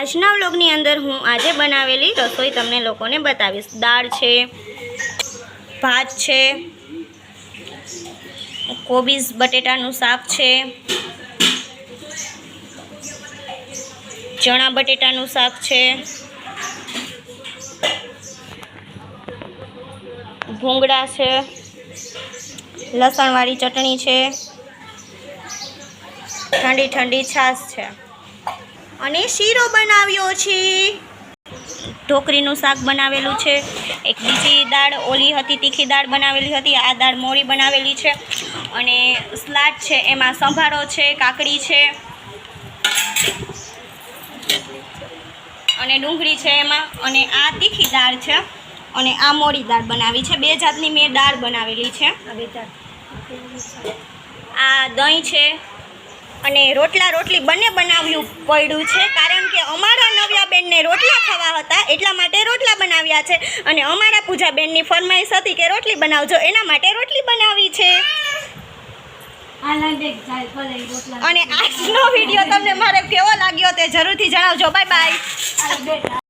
આજના વ્લોગની અંદર હું આજે બનાવેલી રસોઈ તમને લોકોને બતાવીશ. દાળ છે, ભાત છે કોબીઝ બટેટાનું શાક છે, ચણા બટેટાનું શાક છે, ભૂંગળા છે, લસણવાળી ચટણી છે ઠંડી ઠંડી છાશ છે. અને શીરો બનાવ્યો છે. ઢોકરીનું શાક બનાવેલું છે. એક બીજી દાળ ઓલી હતી, તીખી દાળ બનાવેલી હતી. આ દાળ મોળી બનાવેલી છે. અને સ્લાડ છે, એમાં સંભારો છે, કાકડી છે. અને ડુંગળી છે એમાં. અને આ તીખી દાળ છે. અને આ મોળી દાળ બનાવી છે. બે જાતની મેં દાળ બનાવેલી છે. આ દહીં છે. અને રોટલા રોટલી બંને બનાવ્યું પડ્યું છે. કારણ કે અમારા નવ્યાબેનને રોટલા ખાવા હતા, એટલા માટે રોટલા બનાવ્યા છે. અને અમારા પૂજાબેનની ફરમાઈશ હતી કે રોટલી બનાવજો, એના માટે રોટલી બનાવી છે. અને આજનો વીડિયો તમને મારે કેવો લાગ્યો તે જરૂરથી જણાવજો. Bye bye.